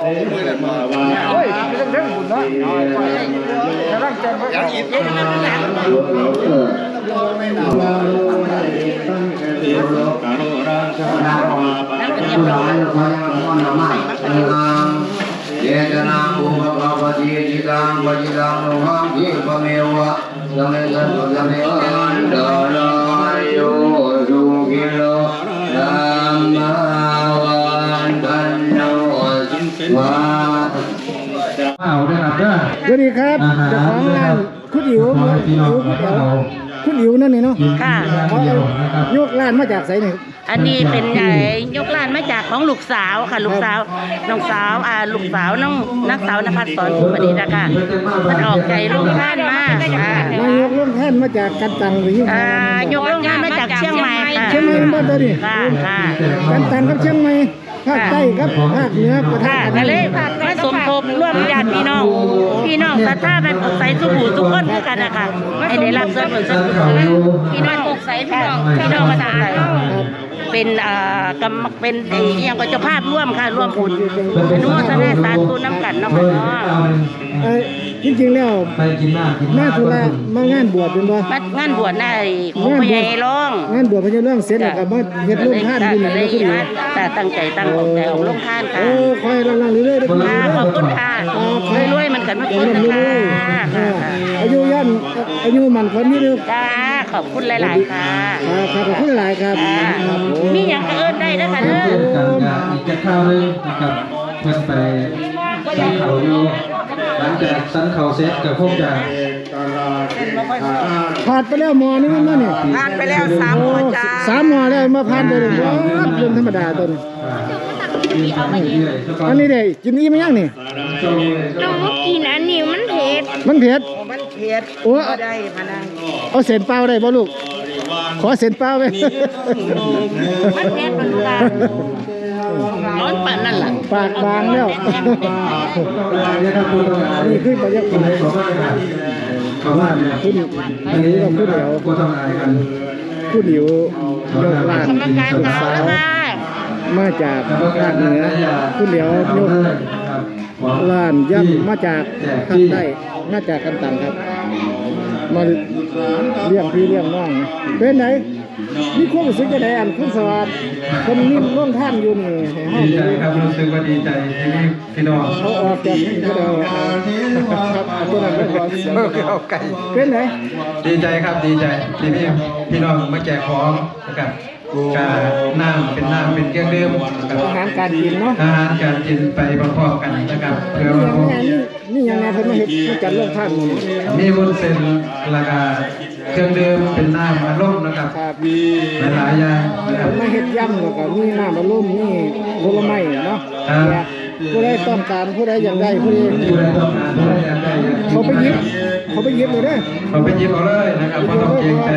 โอ้ สเมสันตุสเมวันดาลายโยสุกิโลธัมมาวันตันโนวาเอาได้ครับเด้อสวัสดีครับเจ้าของร้านคุณอิ๋วขอให้พี่น้องครับเราคุณอิ๋วนั่นนี่เนาะกินค่ะอย่างเดียวนะครับยกร้านมาจากไสนี่ อันนี้เป็นไงยกล้านมาจากของลูกสาวค่ะ ลูกสาวน้องสาวอ่าลูกสาวน้องนักสาวนภัสสอนสุปดีนะคะมันออกใจลูกท่านมากค่ะนายกลงแท่นมาจากกันตังหรือยังไงอ่ายกลงท่านมาจากเชียงใหม่ค่ะเชียงใหม่บ้านตัวนี้ค่ะค่ะกันตังกับเชียงใหม่ภาคใต้ครับภาคเหนือประทะค่ะกัก็นเลยมาสมทบร่วมญาติพี่น้อง พี่น้องศรัทธาแบบอกใสสุขูทุกคนคือกันนะคะให้ได้รับส่วนบุญส่วนกุศลพี่น้องอกใสพี่น้องพี่น้องมาจากไหน เป็นอ่ากำเป็นเอียงก็เจ้าภาพร่วมค่ะร่วมบุญอนุโมทนาสาธุน้ำกันเนาะค่ะเนาะ จริงๆแล้วไปกินหน้ากินหแม่น้าธุระมางานบวชเป็นบ่มางานบวชได้ของพ่อใหญ่ร้องงานบวชพระเจ้าเรื่องเสร็จแล้วก็มาเฮ็ดโรงทานอยู่นี่ได้นะคุณอิ๋วแต่ตั้งใจตั้งอกใจของลงทานค่ะโอ้คอยลังๆเรื่อยๆเด้อคุณอิ๋ค่ะวขอบคุณค่ะรวยๆมันกันมาเอคุอณลำนะเรื่อยค่ะๆอ่าอายุยันอายุมันคนนี้เด้อจ้าขอบคุณหลายๆค่ะครับครับขอบคุณหลายครับอ่าครับผมมีอย่างก็เอิ้นได้นะคะเช่เด้นอกันกับอีกจะข้าวหนึงนะครับเพื่อนไปสันเขาอยู่ หลังจากสันเขาเสร็จก็คงจะผ่านไปแล้วหมอนึงมั้งเนี่ยผ่านไปแล้วสามหมอจ้าสามหมอแล้วมาผ่านไปเลยว้าวเรื่องธรรมดาตัวนี้กินไปเรื่อยๆสักก่อนอันนี้เด้กินอีมั้ยังนี่โจ้เลยน้องกินอันนี้มันเผ็ด มันเผ็ด มันเผ็ดโอ้ได้พนังเอาเส้นเปล่าได้บ่ลูก ขอเส้นเปล่าไปมันเผ็ดมันการ้อนปานนั่นล่ะ ปากบางแล้วนะครับคุณต้องอายนี่คือบรรยากาศขอบ้านขอบ้นอันนี้ก็คุณเดี๋ยวก็ต้องอายกันคุณหิวยกลานกรรมการขาวมาจากภาคเหนือคุณเดียวยกลานย่ำมาจากภาคใต้มาจากกันตังครับมาเลี้ยงพี่เลี้ยงน้องเป็นไหน มีความรู้สึกจะไดอันคุณสวัสดิ์คนนิ่มร่วมท่านอยู่นี่ให้ห้องดีใจครับรู้สึกว่าดีใจที่มีพี่น้องเขาออกจากก็ได้ครับตัวนั้นไม่พอเสียงเป็นไหนดีใจครับดีใจที่มีพี่น้องมาแจกของนะครับกาน้ำเป็นน้ำเป็นเครื่องดื่มนะครับอาหารการกินเนาะอาหารการกินไปพร้อมๆกันนะครับเพื่อนี่ว่ายังไงนี่ยังไงเพิ่นมาเฮ็ดมาจัดร่วมท่านนี่มีวุ้นเส้นราคา เครื่องดื่มเป็นน้ำอารมณ์นะครับครับหลายๆอย่างนะครัเพิ่บนมาเฮ็ดย่ำแล้วก็มีน้ำอัดลมมีผลไม้เนาะครับผู้ใดต้องการผู้ใดอยากได้ผู้ใดผู้ใดต้องการผู้ใดอยากได้อยากกินเขาไปหยิบเขาไปหยิบเลยเด้อเขาไปหยิบเอาเลยนะครับไม่ต้องเกรงใจ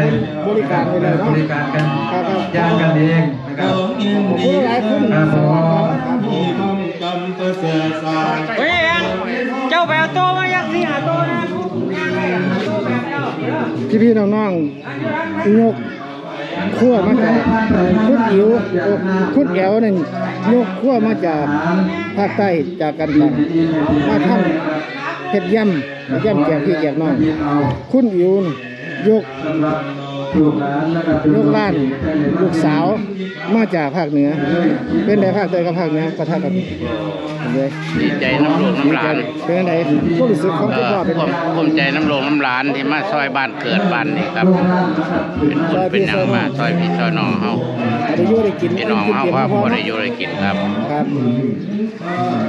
บริการไปเลยเนาะบริการกันครับครับย่างกันเองนะครับขอบคุณหลายคุณครับผมเฮ้ยเจ้าแปลโตมาอยากสิหาโตนะ พี่พี่น้องๆยกขั้วมาจากคุณอิ๋วคุณแอวนั่นยกขั้วมาจากภาคใต้จากกันตังมาทำเห็ดย่ำย่ำแจกพี่แจกน้องคุณอิ๋วยก ลูกหลานนะครับยกล้าน ลูกสาว มาจากภาคเหนือ เป็นไดภาคใต้กับภาคเหนือประทะกันเลยดีใจน้ำโลกน้ำหลานเป็นไดผู้รู้สึกของเอคุณอพ่อเป็นผมไงภูมิใจน้ำโลกน้ำหลานที่มาซอยบ้านเกิดบ้านนี่ครับ เป็นบุญเป็นหยังมาซอยพี่ซอยน้องเฮาได้อยู่ได้กินพี่น้องเฮาว่าบ่ได้อยู่ได้กินครับครับ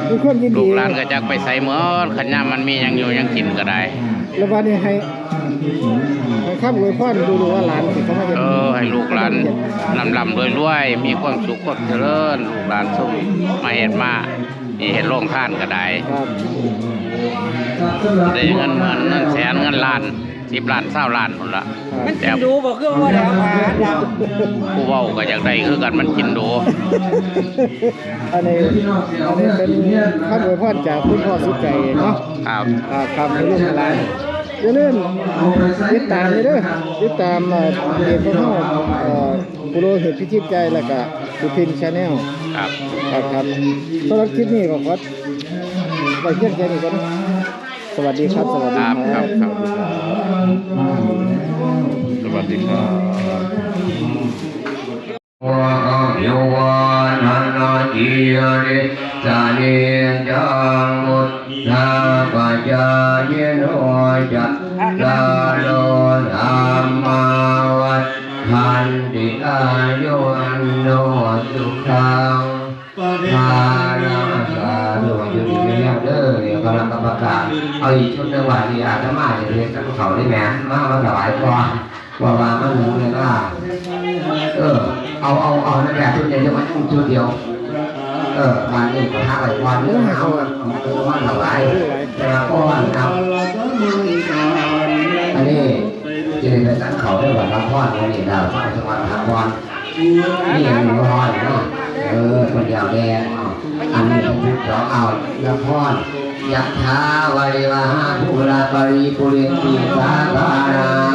ทุกคนยินลูดีกหลานก็จักไปใส่หมดขันยามมันมีหยังอยู่หยังกินก็ได้ แล้ววันนี้ให้ให้ ข้ามอวยพรดูดูว่าหลานที่เขามาเห็นเออให้ลูกหลานลำลำรวยรวยๆมีความสุขความเจริญลูกหลานสุ่มมาเห็นมานี่เห็นโรงทานก็ได้ครับได้เงินหมื่นเงินแสนเงินล้านสิสิบล้านเศร้าล้านหมดละมันกินดูบ่คือว่าแล้วมาดาวผู้เว้าก็อยากได้คือกันมันกินดูอันนี้อันนี้เป็นคำอวยพรจากคุณพ่อสุดใจเนาะครับอ่าคำให้ลูกหลาน อย่าลืมติดตามเลยเด้อติดตามเอ่อเพจของเราเอ่อปุโรหิตพิชิตใจแล้วก็สุพินชาแนลครับครับครับสำหรับคลิปนี้ก็ขอไปเพียงแค่นี้ก่อนสวัสดีครับ สวัสคดีรับคครัรับบครับสวัสดีครับ รสาเนจังมุตตาปัจจายโนจัตตาโลธรรมาวัฏทันติอายุวันโนสุขังภาลังสาธุอยู่ดีไม่ยากเด้อเดี๋ยวกำลังกรรมการเอาอีกชุดหนึ่งว่าที่อาตมาจะเรียกกับเขาได้ไหมมามาถวายก่อนว่าว่ามันหนูเลยว่าเออเอาเอาเอานั่นแหละชุดเดียวจะมันชุดเดียว เออวันนี้ก็ห้าใบวันนี้เอาเออวันถวายแต่ละก้อนครับอันนี้จะได้ไปตั้งเขาได้ว่ารับพรวันนี้ดาวฟ้าจังหวัดทางวันนี่ยังมีพรเนาะเออคนยาวแดงอันนี้เป็นสองเอารับพรยัตถาวาริวหาภูราปริปุเรนติสาคานัง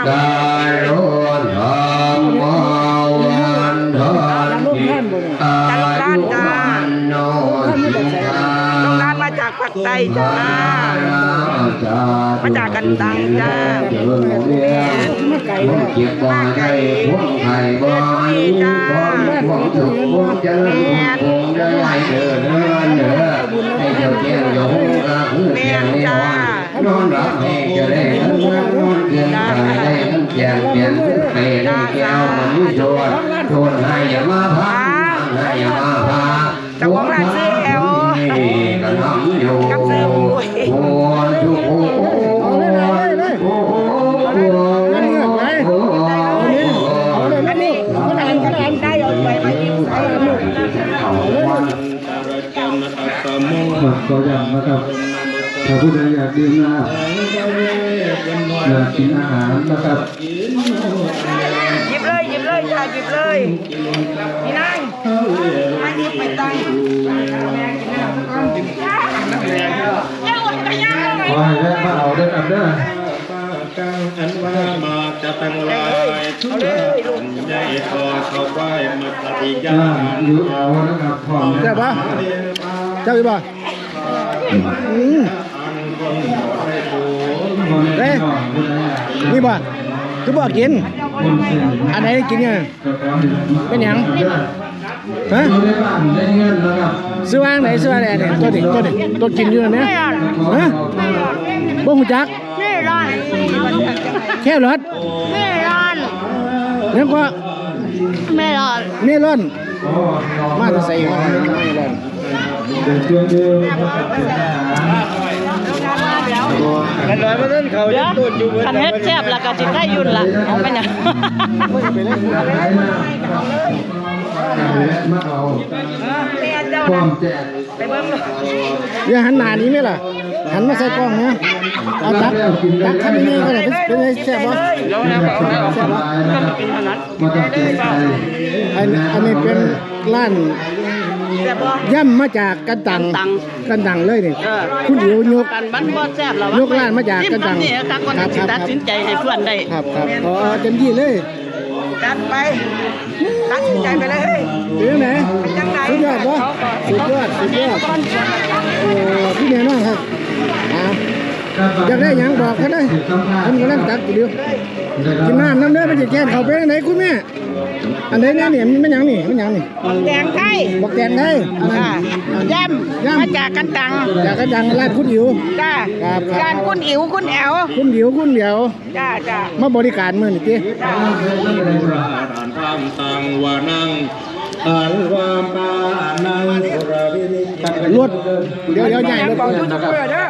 จันตาโลธรรมวันทันติอายุวันโนสุขังน้องน้ำมาจากภาคใต้จ้ามาจากกันตังจ้ามาไกลพวกเก็บบ่ได้พวกไข่บ่อนี้พวกพวกถูกพวกเจริญพวกได้เดินเดินเด้อให้เจ้าแก้วโยงกระหูแก้วไม่นอน นอนหลับให้จะได้เงินนอนเกินไปได้เงินแจกเปลี่ยนไปได้แก้วมันนี่โดนโดนให้อย่ามาพาให้อย่ามาพาเจ้าของร้านซื้อแอลก็ทำอยู่กับซื้อหมูโอ้ยทุกโอ้เอาเลยเลยเลยนั่นเงือนเอานี้เอาเลยนะลูกเอยเอาเลยได้เอาไปมายิ้มใส่ลูกครับก็ย้ำนะครับ ถ้าผู้ใดอยากดื่มน้ำอยากกินอาหารนะครับหยิบเลยหยิบเลยจ้าหยิบเลยนี่นางมาหยิบไปตังขอให้แวะมาเอาเด้อครับเด้อกังอันว่ามาจะตั้งลายทุกคนใหญ่พอเขาไหวมาปฏิญาอ่าณอยู่เอานะครับพร้อมเจ้าปะเจ้าอีบ่อืมคน เด้อผู้ใดอยากกินนี่บ่คือบ่กินคนเส้นอันไหนกินเนี่ยก็ขอให้มาเป็นหยังฮะอยู่ในบ้านได้เงินนะครับซื้อวางไหนซื้อวางไหนเนี่ยตัวนี้ตัวนี้ตัวกินอยู่นะเนี่ยฮะบ่ฮู้จักไม่ร้อนแค่รถไม่ร้อนแล้วก็ไม่ร้อนเมลอนโอ้มาจะใส่มาเมลอน เดี๋ยวเชื่อเยอะนะครับเป็นอาหารมันลอยมาเล่นเขายังต้นอยู่คันเฮ็ดแซ่บแล้วก็สิได้ยุ่นล่ะเอาไปเนี่ยขายมามาเอาแม่เจ้าพร้อนะมแจกไปเบิ่งเลยอย่าหันหน้านี้ไหมล่ะ หันมาใส่กล้องนะเอาตักตักทำยังไงก็ได้เป็นไงแซ่บบ่เดี๋ยวนะครับเอาสบายนะครับมาต้องเกรงใจอันอันนี้เป็นร้าน แซ่บบ่ย่ำมาจากกันตังกันตังเลยนี่คุณอิ๋วยก กันมันบ่แซ่บหรอกยกร้านมาจากกันตังนี่ครับคนสิตัดสินใจให้เพื่อนได้ครับครับขอเต็มที่เลยจัดไปตัดสินใจไปเลยเป็นยังไงเป็นจังไดสุดยอดบ่สุดยอดสุดยอดโอ้พี่แน่นอนครับอ่าอยากได้หยังบอกเขาได้ผมกำลังตักอยู่เดียวกินน้ำน้ำเด้อไปจิแกนเขาไปทางไหนคุณแม่ อันไหนเนี่ยเนี่ยมันหยังนี่มันหยังนี่แดงไทยบอกแกนไทยอันนั้น ค่ะย่ำมาจากกันตังอยากกระดังร้านคุณอิ๋ว จ้าครับครับ ร้านคุณอิ๋วคุณแอวคุณอิ๋วคุณเดียว จ้าจ้ามาบริการมือนี่ติราดานพามตังวานังอันวามปานังสุรวินิจรถเดี๋ยวเดี๋ยวใหญ่รถบอกทุกเพื่อเด้อ